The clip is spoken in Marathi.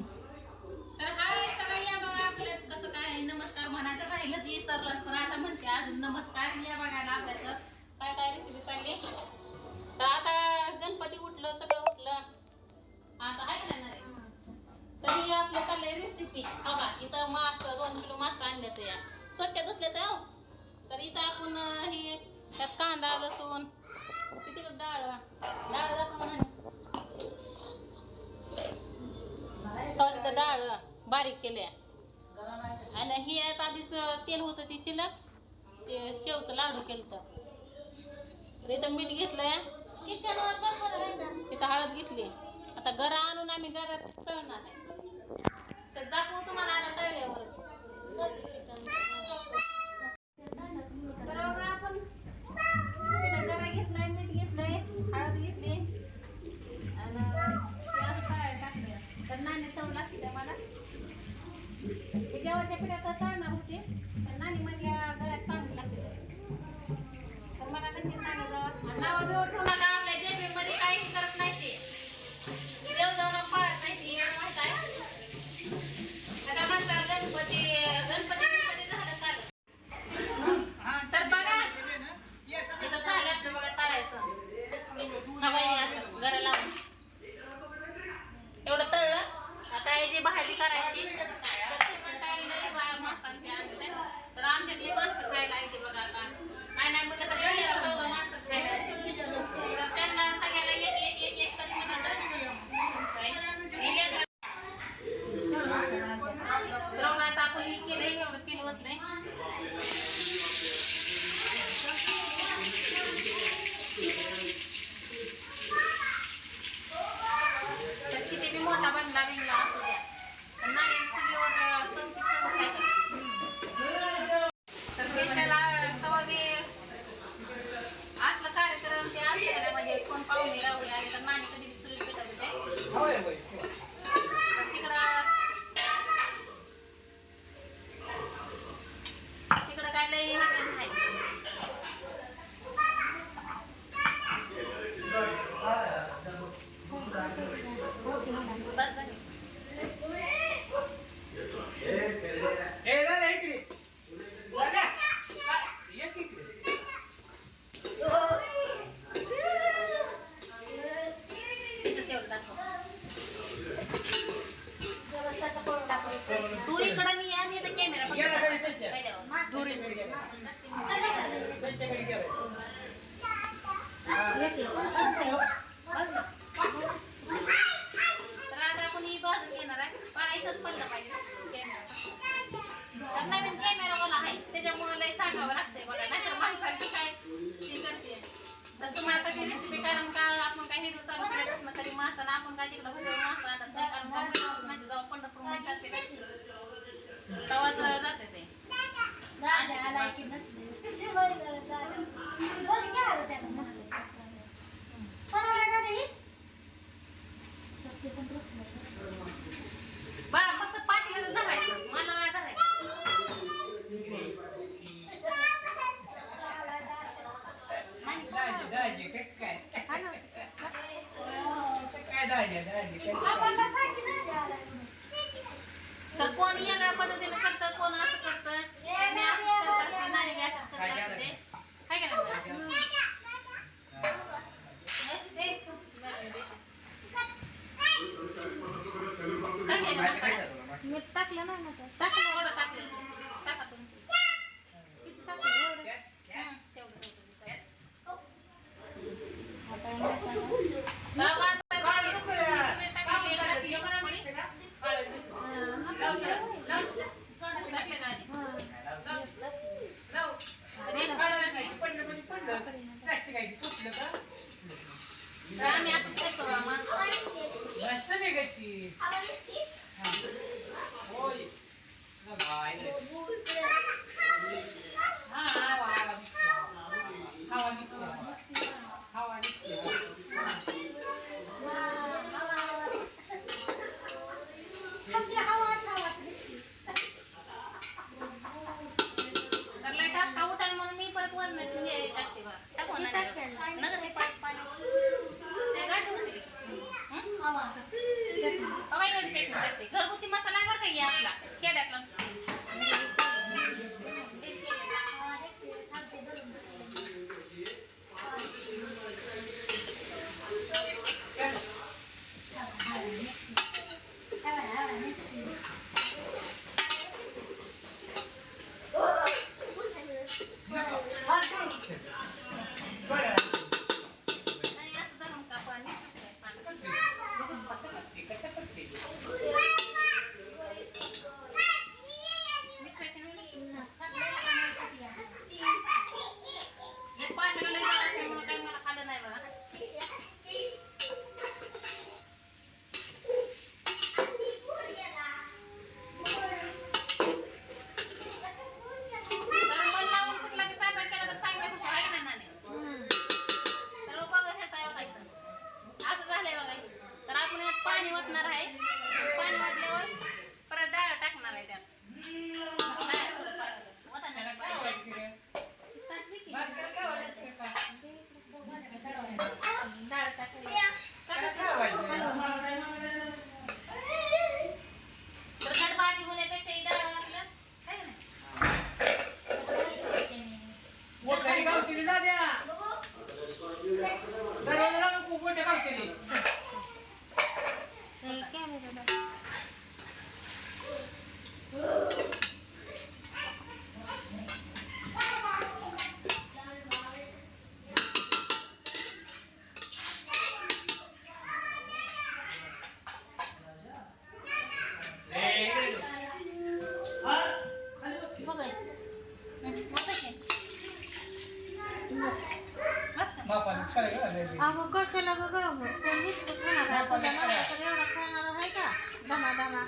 तर हाय तर या बघा आपल्या कसं काय नमस्कार म्हणायचं राहिलंच विसरलं पण आता म्हणते अजून नमस्कार या बघायला आपल्याचं. काय काय रेसिपी चालली? तर आता गणपती उठलं सगळं उठलं. आता आहे ना रे तर ही आपलं चाललंय रेसिपी बघा इथं मास दोन किलो मास आणले तर या. स्वच्छ धुतले तर हो. तर इथं आपण हे त्यात कांदा लसूण किती डाळ? डाळ दाखवून शेवचं लाडू केलं तर इथं मीठ घेतलंय. किचनवर तिथं हळद घेतली. आता गरा आणून आम्ही घरात तळणार आहे. तर दाखवू तुम्हाला आता तळल्यावरच. आपण तिथं गरा घेतलाय मीठ घेतलंय हळद घेतली. आणि टाकलं. तर नाणी चव लागते मला. ते जेव्हाच्या पिठात एवढं तेल ओतलंय किती बी मोठा बनला बिनला असू द्या पण नाही चुलीवर चौकी चव खायचं तर पेशाला कवा बी असलं कार्यक्रम ते असले म्हणजे कोण पाहुणे रावळे आले तर नाणी कधी बी चुलीत पेटत होते तर तिकडं तिकडं काय लय हे नाही बस झाली. तिथं तेवढं दाखव. तू इकडं नाही आणि इथं कॅमेरा तर आता आपण ही बाजू घेणार आहे पण इथंच पडलं पाहिजे कॅमेरा तर नवीन कॅमेरावाला आहे त्याच्यामुळे लय सांगावं लागतंय मला नाही तर माणसांची काय ती करते तर तुम्हाला कशी रेसिपी कारण का आपण काही दिवस चालू केल्यापासून कधी आपण काय तिकडं भरलं मासा आणत नाही कारण मुंबईपासून म्हणजे जाऊ पंढरपूरमध्ये जाते तेव्हाच जाते ते. Đây. घरगुती मसाला आहे बरं का आपला. खेड्यातला अगो कशाला ग कोण मीच खाणार एवढा खाणार आहे का? दमा दमा